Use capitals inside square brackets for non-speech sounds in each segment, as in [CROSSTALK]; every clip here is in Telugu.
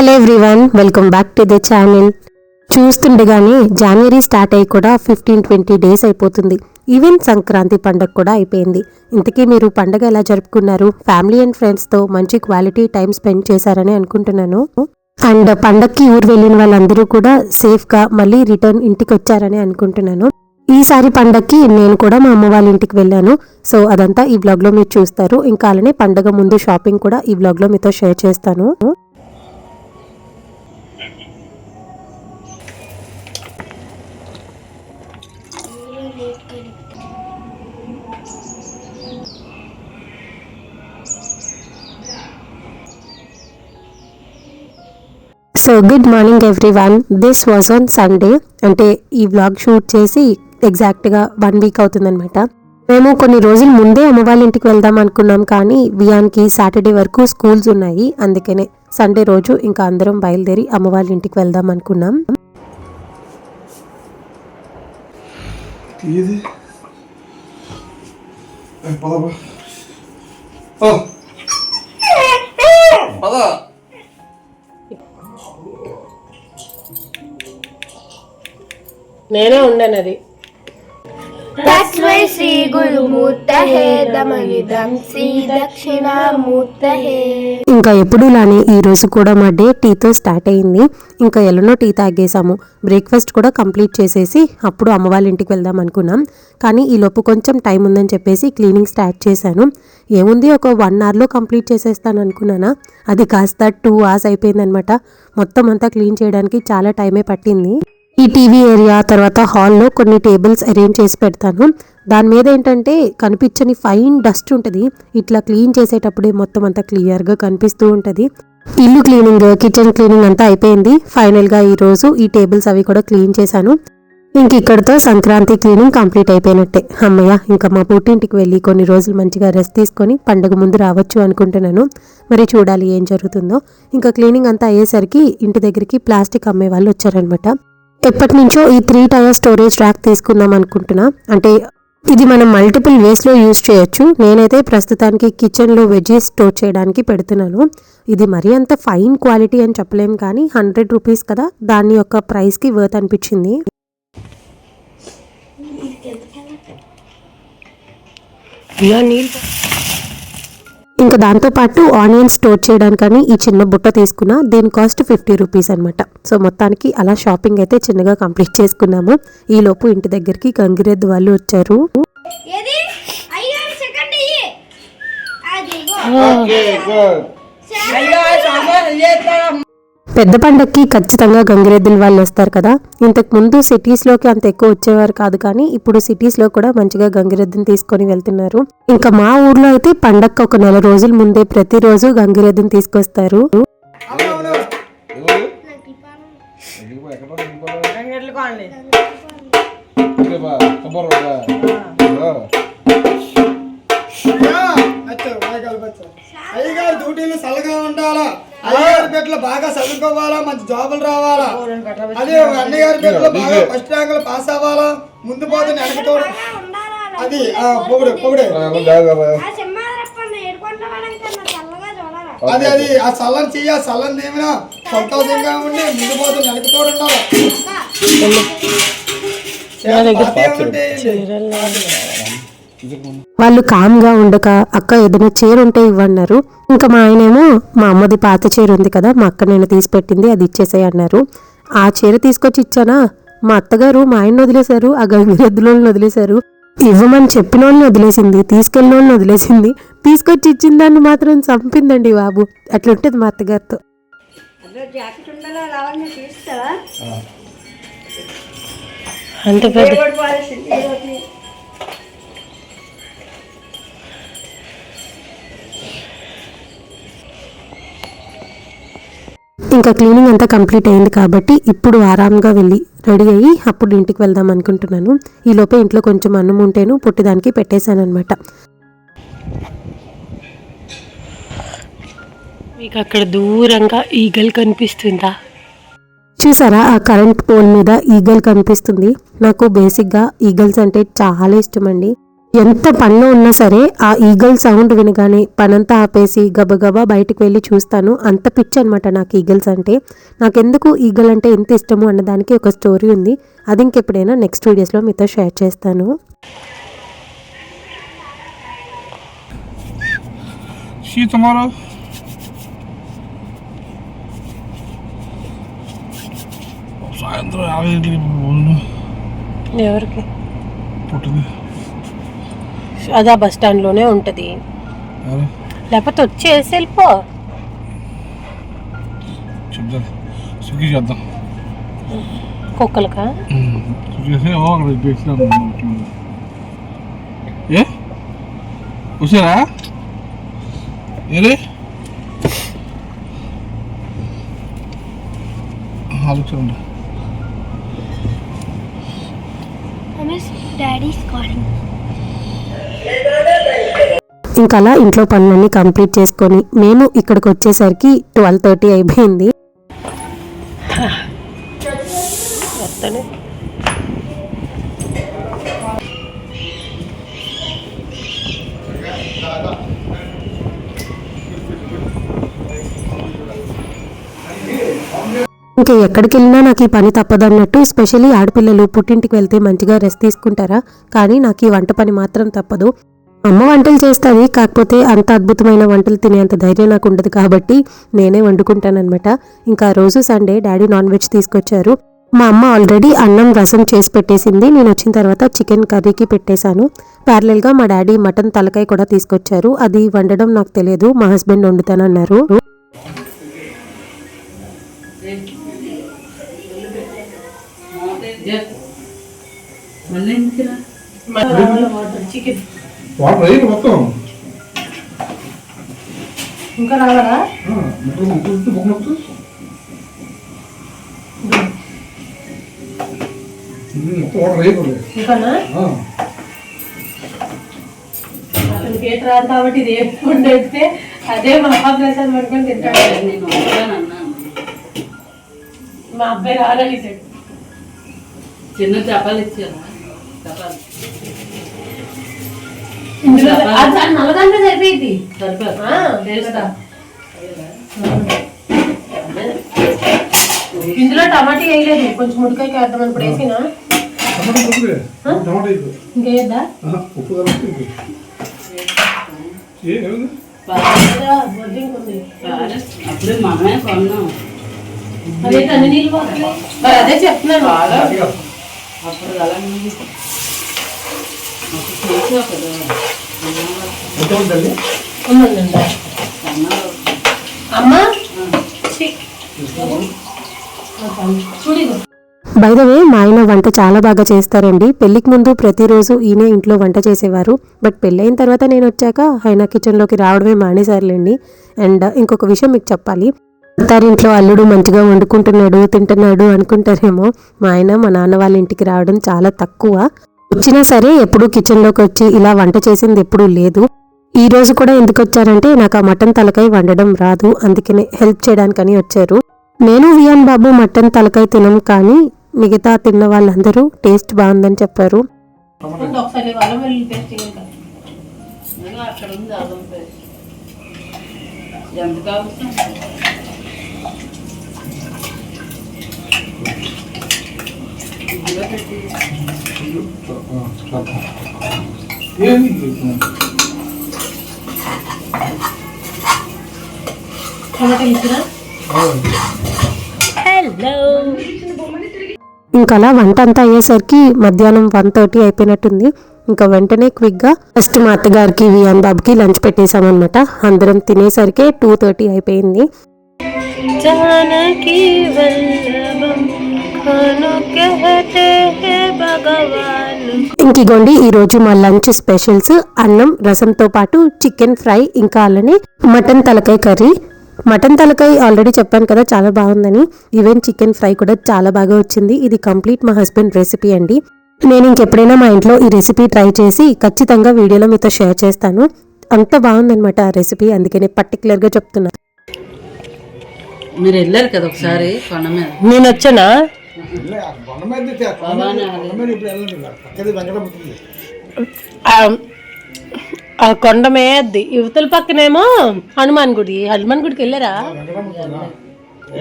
Hello everyone welcome back to the channel చూస్తుండగానే జనవరి స్టార్ట్ అయ్యి కూడా ఫిఫ్టీన్ ట్వంటీ డేస్ అయిపోతుంది. ఈవెన్ సంక్రాంతి పండగ కూడా అయిపోయింది. ఇంతకీ మీరు పండగ ఎలా జరుపుకున్నారు? ఫ్యామిలీ అండ్ ఫ్రెండ్స్తో మంచి క్వాలిటీ టైం స్పెండ్ చేశారని అనుకుంటున్నాను. అండ్ పండగకి ఊరు వెళ్ళిన వాళ్ళందరూ కూడా సేఫ్గా మళ్ళీ రిటర్న్ ఇంటికి వచ్చారని అనుకుంటున్నాను. ఈసారి పండగకి నేను కూడా మా అమ్మ వాళ్ళ ఇంటికి వెళ్ళాను. సో అదంతా ఈ బ్లాగ్లో మీరు చూస్తారు. ఇంకా అలానే పండగ ముందు షాపింగ్ కూడా ఈ బ్లాగ్లో మీతో షేర్ చేస్తాను. So good morning everyone this was on Sunday అంటే ఈ వ్లాగ్ షూట్ చేసి ఎగ్జాక్ట్గా వన్ వీక్ అవుతుందన్నమాట. మేము కొన్ని రోజుల ముందే అమ్మ వాళ్ళ ఇంటికి వెళ్దాం అనుకున్నాం కానీ వియాన్కి సాటర్డే వరకు స్కూల్స్ ఉన్నాయి. అందుకనే సండే రోజు ఇంకా అందరం బయలుదేరి అమ్మ వాళ్ళ ఇంటికి వెళ్దాం అనుకున్నాం. పద! నేనే ఉండను అది. తస్మై శ్రీ గురుమూర్తహే ఇంకా ఈ రోజు కూడా మా డే టీతో స్టార్ట్ అయింది. ఇంకా ఎలానో టీ తాగేసాము బ్రేక్ఫాస్ట్ కూడా కంప్లీట్ చేసేసి అప్పుడు అమ్మ ఇంటికి వెళ్దాం అనుకున్నాం. కానీ ఈ లోపు కొంచెం టైం ఉందని చెప్పేసి క్లీనింగ్ స్టార్ట్ చేశాను. ఏముంది ఒక వన్ అవర్లో కంప్లీట్ చేసేస్తాను అనుకున్నానా? అది కాస్త టూ అవర్స్ అయిపోయిందనమాట. మొత్తం అంతా క్లీన్ చేయడానికి చాలా టైమే పట్టింది. ఈ టీవీ ఏరియా తర్వాత హాల్లో కొన్ని టేబుల్స్ అరేంజ్ చేసి పెడతాను. దాని మీద ఏంటంటే కనిపించని ఫైన్ డస్ట్ ఉంటుంది. ఇట్లా క్లీన్ చేసేటప్పుడే మొత్తం అంతా క్లియర్గా కనిపిస్తూ ఉంటుంది. ఇల్లు క్లీనింగ్ కిచెన్ క్లీనింగ్ అంతా అయిపోయింది. ఫైనల్గా ఈ రోజు ఈ టేబుల్స్ అవి కూడా క్లీన్ చేశాను. ఇంక ఇక్కడతో సంక్రాంతి క్లీనింగ్ కంప్లీట్ అయిపోయినట్టే. అమ్మయ్య ఇంకా మా పుట్టింటికి వెళ్ళి కొన్ని రోజులు మంచిగా రెస్ట్ తీసుకొని పండుగ ముందు రావచ్చు అనుకుంటున్నాను. మరి చూడాలి ఏం జరుగుతుందో. ఇంకా క్లీనింగ్ అంతా అయ్యేసరికి ఇంటి దగ్గరికి ప్లాస్టిక్ అమ్మే వాళ్ళు వచ్చారనమాట ఎప్పటి నుంచో ఈ త్రీ టైర్ స్టోరేజ్ ర్యాక్ తీసుకుందాం అనుకుంటున్నా. అంటే ఇది మనం మల్టిపుల్ వేస్లో యూజ్ చేయొచ్చు. నేనైతే ప్రస్తుతానికి కిచెన్లో వెజెస్ స్టోర్ చేయడానికి పెడుతున్నాను. ఇది మరీ అంత ఫైన్ క్వాలిటీ అని చెప్పలేం కానీ హండ్రెడ్ రూపీస్ కదా దాని యొక్క ప్రైస్కి వర్త్ అనిపించింది. ఇంకా దాంతో పాటు ఆనియన్ స్టోర్ చేయడానికని ఈ చిన్న బుట్ట తీసుకున్నా. దీని కాస్ట్ ఫిఫ్టీ రూపీస్ అనమాట సో మొత్తానికి అలా షాపింగ్ అయితే చిన్నగా కంప్లీట్ చేసుకున్నాము. ఈ లోపు ఇంటి దగ్గరికి గంగిరెద్దు వాళ్ళు వచ్చారు. ఏది? అయ్యో సెకండ్ ఇయ్యి. అదిగో. ఓకే గుడ్ పెద్ద పండక్కి ఖచ్చితంగా గంగిరెద్దుల వాళ్ళు వస్తారు కదా. ఇంతకు ముందు సిటీస్లోకి అంత ఎక్కువ వచ్చేవారు కాదు కానీ ఇప్పుడు సిటీస్లో కూడా మంచిగా గంగిరెద్దుని తీసుకొని వెళ్తున్నారు. ఇంకా మా ఊర్లో అయితే పండక్కి ఒక నెల రోజుల ముందే ప్రతిరోజు గంగిరెద్దుని తీసుకొస్తారు. అయ్యగారు డ్యూటీలు చల్లగా ఉండాలా? అయ్యగారి బిడ్డలు బాగా చదువుకోవాలా? మంచి జాబులు రావాలా? అదే అన్నగారి బిడ్డలు బాగా ఫస్ట్ ర్యాంకులు పాస్ అవ్వాలా? ముందు పోతే వెనకతో అది పొగుడు పొగుడే. అది అది ఆ చల్లని చెయ్యి ఆ చల్లని దేమినా సంతోషంగా ఉండి ముందు పోతే వెనకతో ఉండాలి? వాళ్ళు కామ్గా ఉండక అక్క ఏదైనా చీర ఉంటే ఇవ్వన్నారు. ఇంకా మా ఆయనేమో మా అమ్మది పాత చీర ఉంది కదా మా అక్క నేను తీసి పెట్టింది అది ఇచ్చేసాయి అన్నారు. ఆ చీర తీసుకొచ్చి ఇచ్చానా? మా అత్తగారు మా ఆయన వదిలేశారు ఆ గంగిరెద్దులను వదిలేశారు. ఇవ్వమని చెప్పిన వాళ్ళని వదిలేసింది తీసుకెళ్ళిన వాళ్ళని వదిలేసింది. తీసుకొచ్చి ఇచ్చిన దాన్ని మాత్రం చంపిందండి బాబు. అట్లుంటది మా అత్తగారితో. అంత పెద్ద ఇంకా క్లీనింగ్ అంతా కంప్లీట్ అయింది కాబట్టి ఇప్పుడు ఆరాంగా వెళ్ళి రెడీ అయ్యి అప్పుడు ఇంటికి వెళ్దాం అనుకుంటున్నాను. ఈ లోపే ఇంట్లో కొంచెం అన్నం ఉంటేను పుట్టిదానికి పెట్టేశాను అనమాట మీకు అక్కడ దూరంగా ఈగల్ కనిపిస్తుందా? చూసారా ఆ కరెంట్ పోల్ మీద ఈగల్ కనిపిస్తుంది. నాకు బేసిక్గా ఈగల్స్ అంటే చాలా ఇష్టం అండి ఎంత పనిలో ఉన్నా సరే ఆ ఈగల్ సౌండ్ వినగానే పనంతా ఆపేసి గబగబా బయటికి వెళ్ళి చూస్తాను. అంత పిచ్చి అనమాట నాకు ఈగల్స్ అంటే. నాకెందుకు ఈగల్ అంటే ఎంత ఇష్టము అన్నదానికి ఒక స్టోరీ ఉంది. అది ఇంకెప్పుడైనా నెక్స్ట్ వీడియోస్లో మీతో షేర్ చేస్తాను. See you tomorrow. సాయంత్రం ఎవరికి? పుట్టింది. అదా బస్ స్టాండ్లోనే ఉంటుంది. లేకపోతే వచ్చేసి వెళ్ళిపో. చెప్తాను స్విగ్గీ చేద్దాం. కుక్కలకా? ఏ? వచ్చారా? ఏరే? ఆలోచన ఇంకా అలా ఇంట్లో పనులన్నీ కంప్లీట్ చేసుకొని మేము ఇక్కడికి వచ్చేసరికి ట్వెల్వ్ థర్టీ అయిపోయింది. వస్తానే ఇంకా ఎక్కడికి వెళ్ళినా నాకు ఈ పని తప్పదన్నట్టు స్పెషల్లీ ఆడపిల్లలు పుట్టింటికి వెళ్తే మంచిగా రెస్ట్ తీసుకుంటారా? కానీ నాకు ఈ వంట పని మాత్రం తప్పదు. అమ్మ వంటలు చేస్తుంది కాకపోతే అంత అద్భుతమైన వంటలు తినేంత ధైర్యం నాకు ఉండదు కాబట్టి నేనే వండుకుంటానన్నమాట. ఇంకా ఆ రోజు సండే డాడీ నాన్ వెజ్ తీసుకొచ్చారు. మా అమ్మ ఆల్రెడీ అన్నం రసం చేసి పెట్టేసింది. నేను వచ్చిన తర్వాత చికెన్ కర్రీకి పెట్టేశాను. ప్యారలల్గా మా డాడీ మటన్ తలకాయ కూడా తీసుకొచ్చారు. అది వండడం నాకు తెలియదు. మా హస్బెండ్ వండుతానన్నారు. చికెన్ వాటర్ అయ్యి మొత్తం. ఇంకా రావాలా? మొత్తం వాటర్ అయిపోలేదు ఇంకానా? అతనికి ఏటి రాదు కాబట్టి ఇది ఏం వండితే అదే మహాప్రసాద్ పడుకొని తింటాడు. నేను మా అబ్బాయి రాలని చెప్పి చిన్న చపాలు ఇచ్చారా చపాలు ఇందులో సరిపోయింది. టమాటా వేయలేదు. కొంచెం ముడికాయ వేద్దాం ఇప్పుడు వేసినా ఇంకా వేద్దా ఉప్పు అప్పుడే మనమే కొన్నాం. అదే చెప్తున్నాను. అప్పుడు అలాగే అప్పుడు చేసావు కదా. ఎంత ఉంటుంది ఉందండి. అన్నారు అమ్మ? ఛీ. చూడు ఇగో. బై ద వే మా ఆయన వంట చాలా బాగా చేస్తారండి. పెళ్ళికి ముందు ప్రతిరోజు ఈయనే ఇంట్లో వంట చేసేవారు. బట్ పెళ్ళైన తర్వాత నేను వచ్చాక ఆయన కిచెన్లోకి రావడమే మానేశారులేండి. అండ్ ఇంకొక విషయం మీకు చెప్పాలి. అత్తారింట్లో అల్లుడు మంచిగా వండుకుంటున్నాడు తింటున్నాడు అనుకుంటారేమో. మా ఆయన మా నాన్న వాళ్ళ ఇంటికి రావడం చాలా తక్కువ. వచ్చినా సరే ఎప్పుడూ కిచెన్లోకి వచ్చి ఇలా వంట చేసింది ఎప్పుడూ లేదు. ఈ రోజు కూడా ఎందుకు వచ్చారంటే నాకు ఆ మటన్ తలకాయ వండడం రాదు అందుకనే హెల్ప్ చేయడానికని వచ్చారు. నేను వియాన్ బాబు మటన్ తలకాయ తినం కానీ మిగతా తిన్న వాళ్ళందరూ టేస్ట్ బాగుందని చెప్పారు. ఒకసారి అల్లం వెల్లుల్లి పేస్ట్ ఇంకా ఇంకా అక్కడ ఉంది అల్లం పేస్ట్ ఎంత కావచ్చు ఇదిగో పెట్టి ఏంది టమాటా ఇచ్చిన ఇంకా అలా వంట అంతా అయ్యేసరికి మధ్యాహ్నం వన్ థర్టీ అయిపోయినట్టుంది. ఇంకా వెంటనే క్విక్గా ఫస్ట్ మా అత్తగారికి వియాన్ బాబుకి లంచ్ పెట్టేశామన్నమాట. అందరం తినేసరికి టూ థర్టీ అయిపోయింది. జానకి వల్లభం ఖాను కహతే హే భగవాన్ ఇంక ఇగోండి ఈ రోజు మా లంచ్ స్పెషల్స్ అన్నం రసంతో పాటు చికెన్ ఫ్రై ఇంకా అలానే మటన్ తలకాయ కర్రీ. మటన్ తలకాయ ఆల్రెడీ చెప్పాను కదా చాలా బాగుందని. ఈవెన్ చికెన్ ఫ్రై కూడా చాలా బాగా వచ్చింది. ఇది కంప్లీట్ మా హస్బెండ్ రెసిపీ అండి. నేను ఇంకెప్పుడైనా మా ఇంట్లో ఈ రెసిపీ ట్రై చేసి ఖచ్చితంగా వీడియోలో మీతో షేర్ చేస్తాను. అంత బాగుందన్నమాట ఆ రెసిపీ అందుకనే పర్టికులర్గా చెప్తున్నా. మీరు వెళ్ళారు కదా ఒకసారి నేను వచ్చానా? కొండ మీద కొండ మీద ఇప్పుడు వెళ్ళండి పక్కది వెంకటపతి ఆ- ఆ కొండ మేద్ది యువతల పక్కనేమో హనుమాన్ గుడి. హనుమాన్ గుడికి వెళ్ళారా?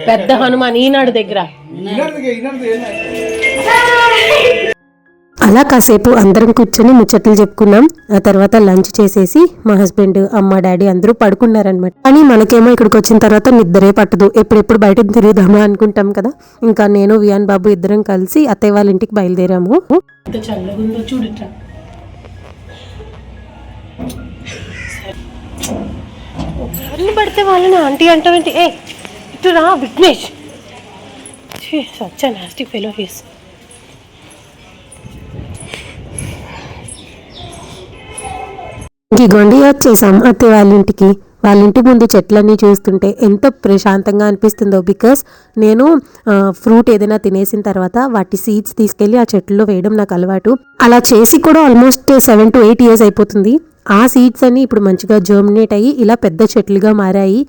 పెద్ద హనుమాన్ ఈనాడు దగ్గర. అలా కాసేపు అందరం కూర్చొని ముచ్చట్లు చెప్పుకున్నాం. ఆ తర్వాత లంచ్ చేసేసి మా హస్బెండ్ అమ్మ డాడీ అందరూ పడుకున్నారనమాట కానీ మనకేమో ఇక్కడికి వచ్చిన తర్వాత నిద్రే పట్టదు. ఎప్పుడెప్పుడు బయట తిరుగుదామా అనుకుంటాం కదా. ఇంకా నేను వియాన్ బాబు ఇద్దరం కలిసి అత్తయ్య వాళ్ళ ఇంటికి బయలుదేరాము. పడితే వాళ్ళని ఆంటీ అంటావేంటి? ఏ ఇటు రా విఘ్నేష్. సచ్చ నాస్టిక్ ఫెలో హీస్ ఇదిగోండి వచ్చేసాం. అత్తయ్య వాళ్ళ ఇంటికి వాళ్ళ ఇంటి ముందు చెట్లన్నీ చూస్తుంటే ఎంత ప్రశాంతంగా అనిపిస్తుందో. బికాస్ నేను ఫ్రూట్ ఏదైనా తినేసిన తర్వాత వాటి సీడ్స్ తీసుకెళ్ళి ఆ చెట్లలో వేయడం నాకు అలవాటు. అలా చేసి కూడా almost seven to eight years అయిపోతుంది. ఆ సీడ్స్ అన్ని ఇప్పుడు మంచిగా జర్మినేట్ అయ్యి ఇలా పెద్ద చెట్లుగా మారాయి.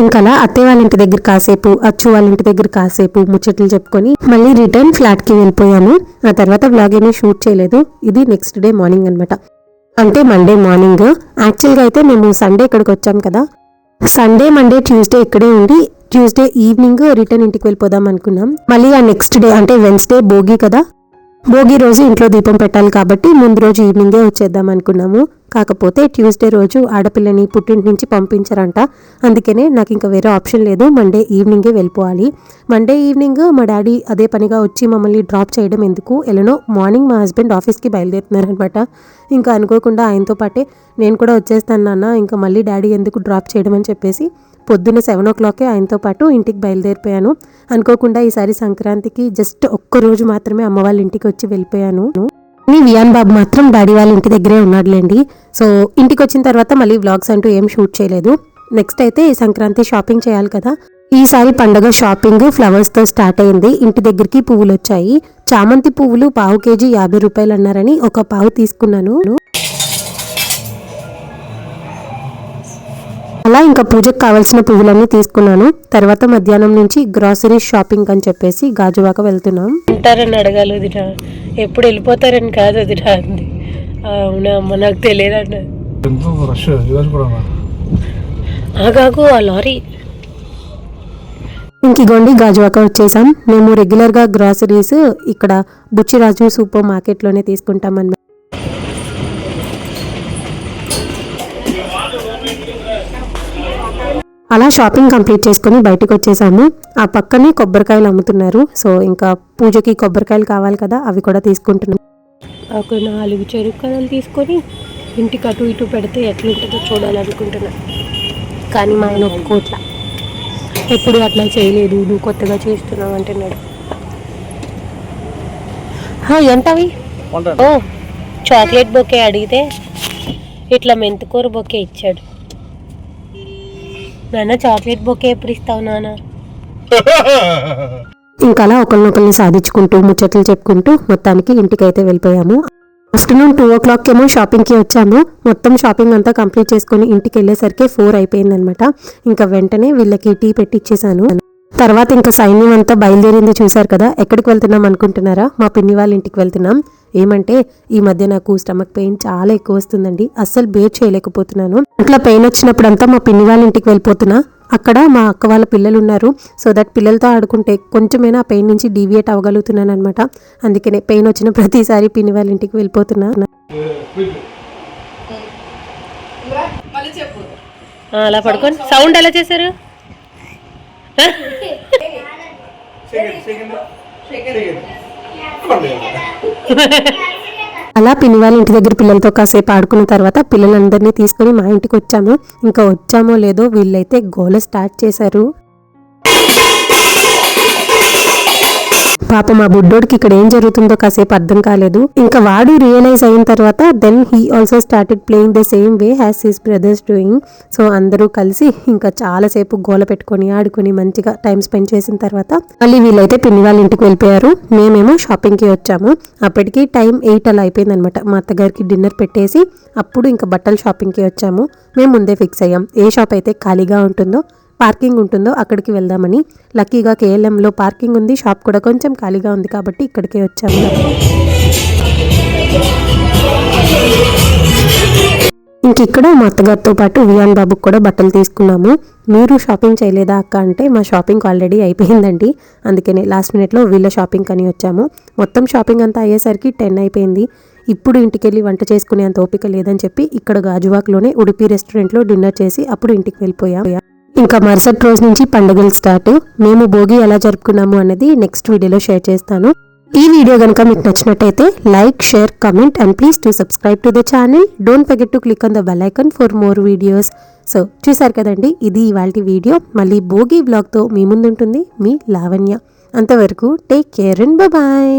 ఇంకలా అత్తయ్య వాళ్ళ ఇంటి దగ్గర కాసేపు అచ్చు వాళ్ళ ఇంటి దగ్గర కాసేపు ముచ్చట్లు చెప్పుకొని మళ్ళీ రిటర్న్ ఫ్లాట్కి వెళ్ళిపోయాము ఆ తర్వాత బ్లాగ్ ఏమీ షూట్ చేయలేదు. ఇది నెక్స్ట్ డే మార్నింగ్ అన్నమాట. అంటే మండే మార్నింగ్ యాక్చువల్గా అయితే మేము సండే ఇక్కడికి వచ్చాం కదా. సండే మండే ట్యూస్డే ఇక్కడే ఉండి ట్యూస్డే ఈవినింగ్ రిటర్న్ ఇంటికి వెళ్ళిపోదాం అనుకున్నాం. మళ్ళీ ఆ నెక్స్ట్ డే అంటే వెన్స్డే భోగి కదా. భోగి రోజు ఇంట్లో దీపం పెట్టాలి కాబట్టి ముందు రోజు ఈవినింగే వచ్చేద్దాం అనుకున్నాము. కాకపోతే ట్యూస్డే రోజు ఆడపిల్లని పుట్టింటి నుంచి పంపించారంట. అందుకనే నాకు ఇంకా వేరే ఆప్షన్ లేదు. మండే ఈవినింగే వెళ్ళిపోవాలి. మండే ఈవినింగ్ మా డాడీ అదే పనిగా వచ్చి మమ్మల్ని డ్రాప్ చేయడం ఎందుకు? ఎలానో మార్నింగ్ మా హస్బెండ్ ఆఫీస్కి బయలుదేరుతున్నారనమాట. ఇంకా అనుకోకుండా ఆయనతో పాటే నేను కూడా వచ్చేస్తాను నాన్న. ఇంకా మళ్ళీ డాడీ ఎందుకు డ్రాప్ చేయడం అని చెప్పేసి పొద్దున్న సెవెన్ ఓ క్లాకే ఆయనతో పాటు ఇంటికి బయలుదేరిపోయాను. అనుకోకుండా ఈసారి సంక్రాంతికి జస్ట్ ఒక్క రోజు మాత్రమే అమ్మ వాళ్ళ ఇంటికి వచ్చి వెళ్ళిపోయాను. కానీ వియాన్ బాబు మాత్రం డాడీ వాళ్ళ ఇంటి దగ్గరే ఉన్నాడులేండి. సో ఇంటికి వచ్చిన తర్వాత మళ్ళీ వ్లాగ్స్ అంటూ ఏం షూట్ చేయలేదు. నెక్స్ట్ అయితే ఈ సంక్రాంతి షాపింగ్ చేయాలి కదా. ఈసారి పండగ షాపింగ్ ఫ్లవర్స్తో స్టార్ట్ అయింది. ఇంటి దగ్గరికి పువ్వులు వచ్చాయి చామంతి పువ్వులు పావు కేజీ యాభై రూపాయలు అన్నారని ఒక పావు తీసుకున్నాను. అలా ఇంకా పూజకు కావాల్సిన పువ్వులన్నీ తీసుకున్నాను. తర్వాత మధ్యాహ్నం నుంచి గ్రాసరీ షాపింగ్ అని చెప్పేసి గాజువాక వెళ్తున్నాం. ఉంటారని అడగాలి వదిన. ఎప్పుడు వెళ్ళిపోతారని కాదు వదిన అంది. అవునా అమ్మ నాకు తెలియదన్న కూడా ఆగాగు ఆ లారీ. ఇంక ఇగోండి గాజువాక వచ్చేసాం. మేము రెగ్యులర్గా గ్రాసరీస్ ఇక్కడ బుచ్చిరాజు సూపర్ మార్కెట్లోనే తీసుకుంటాం అన్నమాట. అలా షాపింగ్ కంప్లీట్ చేసుకొని బయటకు వచ్చేసాము. ఆ పక్కనే కొబ్బరికాయలు అమ్ముతున్నారు. సో ఇంకా పూజకి కొబ్బరికాయలు కావాలి కదా అవి కూడా తీసుకుంటున్నాం. ఒక నాలుగు చెరుకు కథలు తీసుకొని ఇంటికి అటు ఇటు పెడితే ఎట్లుంటుందో చూడాలనుకుంటున్నా. కానీ మా ఆయన ఒప్పుకోట్లా. ఎప్పుడు అట్లా చేయలేదు. నువ్వు కొత్తగా చేస్తున్నావు అంటున్నాడు. హా, ఎంతవి ఓ చాక్లెట్ బొకే అడిగితే ఇట్లా మెంతుకూర బొకే ఇచ్చాడు. నాన్న చాక్లెట్ బొకే ఎప్పుడు ఇస్తావు నాన్న? ఇంకా అలా ఒకరినొకరిని సాధించుకుంటూ ముచ్చట్లు చెప్పుకుంటూ మొత్తానికి ఇంటికి అయితే వెళ్ళిపోయాము. ఆఫ్టర్నూన్ టూ ఓ క్లాక్ ఏమో షాపింగ్కి వచ్చాము. మొత్తం షాపింగ్ అంతా కంప్లీట్ చేసుకుని ఇంటికి వెళ్ళేసరికి ఫోర్ అయిపోయిందనమాట ఇంకా వెంటనే వీళ్ళకి టీ పెట్టి ఇచ్చేసాను. తర్వాత ఇంకా సైన్యం అంతా బయలుదేరింది చూశారు కదా ఎక్కడికి వెళ్తున్నాం అనుకుంటున్నారా? మా పిన్ని వాళ్ళ ఇంటికి వెళ్తున్నాం. ఏమంటే ఈ మధ్య నాకు స్టమక్ పెయిన్ చాలా ఎక్కువ వస్తుందండి. అస్సలు బేర్ చేయలేకపోతున్నాను. అట్లా పెయిన్ వచ్చినప్పుడంతా మా పిన్ని వాళ్ళ ఇంటికి వెళ్ళిపోతున్నా. అక్కడ మా అక్క వాళ్ళ పిల్లలు ఉన్నారు. సో దట్ పిల్లలతో ఆడుకుంటే కొంచెమైనా ఆ పెయిన్ నుంచి డీవియేట్ అవ్వగలుగుతున్నాను అనమాట అందుకనే పెయిన్ వచ్చిన ప్రతిసారి పిన్ని వాళ్ళ ఇంటికి వెళ్ళిపోతున్నా. ఆ, అలా పడుకొని సౌండ్ ఎలా చేశారు? [LAUGHS] అలా పిన్ని వాళ్ళ ఇంటి దగ్గర పిల్లలతో కాసేపు ఆడుకున్న తర్వాత పిల్లలందరినీ తీసుకొని మా ఇంటికి వచ్చాము. ఇంకా వచ్చామో లేదో వీళ్ళైతే గోల స్టార్ట్ చేశారు. పాప మా బుడ్డోడికి ఇక్కడ ఏం జరుగుతుందో కాసేపు అర్థం కాలేదు. ఇంకా వాడు రియలైజ్ అయిన తర్వాత then he also started playing the same way has his brothers doing so అందరూ కలిసి ఇంకా చాలాసేపు గోల పెట్టుకొని ఆడుకొని మంచిగా టైం స్పెండ్ చేసిన తర్వాత మళ్ళీ వీళ్ళైతే పిన్ని వాళ్ళ ఇంటికి వెళ్ళిపోయారు. మేమేమో షాపింగ్కి వచ్చాము. అప్పటికి టైం ఎయిట్ అలా అయిపోయింది అనమాట మా అత్తగారికి డిన్నర్ పెట్టేసి అప్పుడు ఇంకా బట్టల షాపింగ్కి వచ్చాము. మేము ముందే ఫిక్స్ అయ్యాం. ఏ షాప్ అయితే ఖాళీగా ఉంటుందో పార్కింగ్ ఉంటుందో అక్కడికి వెళ్దామని. లక్కీగా కేఎల్ఎంలో పార్కింగ్ ఉంది. షాప్ కూడా కొంచెం ఖాళీగా ఉంది కాబట్టి ఇక్కడికే వచ్చాము. ఇంకిక్కడ మా అత్తగారితో పాటు వియాన్ బాబుకి కూడా బట్టలు తీసుకున్నాము. మీరు షాపింగ్ చేయలేదా అక్క అంటే మా షాపింగ్ ఆల్రెడీ అయిపోయిందండి. అందుకనే లాస్ట్ మినిట్లో వీళ్ళ షాపింగ్ అని వచ్చాము. మొత్తం షాపింగ్ అంతా అయ్యేసరికి టెన్ అయిపోయింది. ఇప్పుడు ఇంటికి వెళ్ళి వంట చేసుకునే అంత ఓపిక లేదని చెప్పి ఇక్కడ గాజువాక్లోనే ఉడిపి రెస్టారెంట్లో డిన్నర్ చేసి అప్పుడు ఇంటికి వెళ్ళిపోయాం. ఇంకా మరుసటి రోజు నుంచి పండుగలు స్టార్ట్ మేము భోగి ఎలా జరుపుకున్నాము అనేది నెక్స్ట్ వీడియోలో షేర్ చేస్తాను. ఈ వీడియో కనుక మీకు నచ్చినట్టయితే like share comment and please to subscribe to the channel don't forget to click on the bell icon for more videos so చూసారు కదండి ఇది ఇవాళ వీడియో మళ్ళీ భోగి బ్లాగ్తో మీ ముందుంటుంది మీ లావణ్య. అంతవరకు టేక్ కేర్ అండ్ బాయ్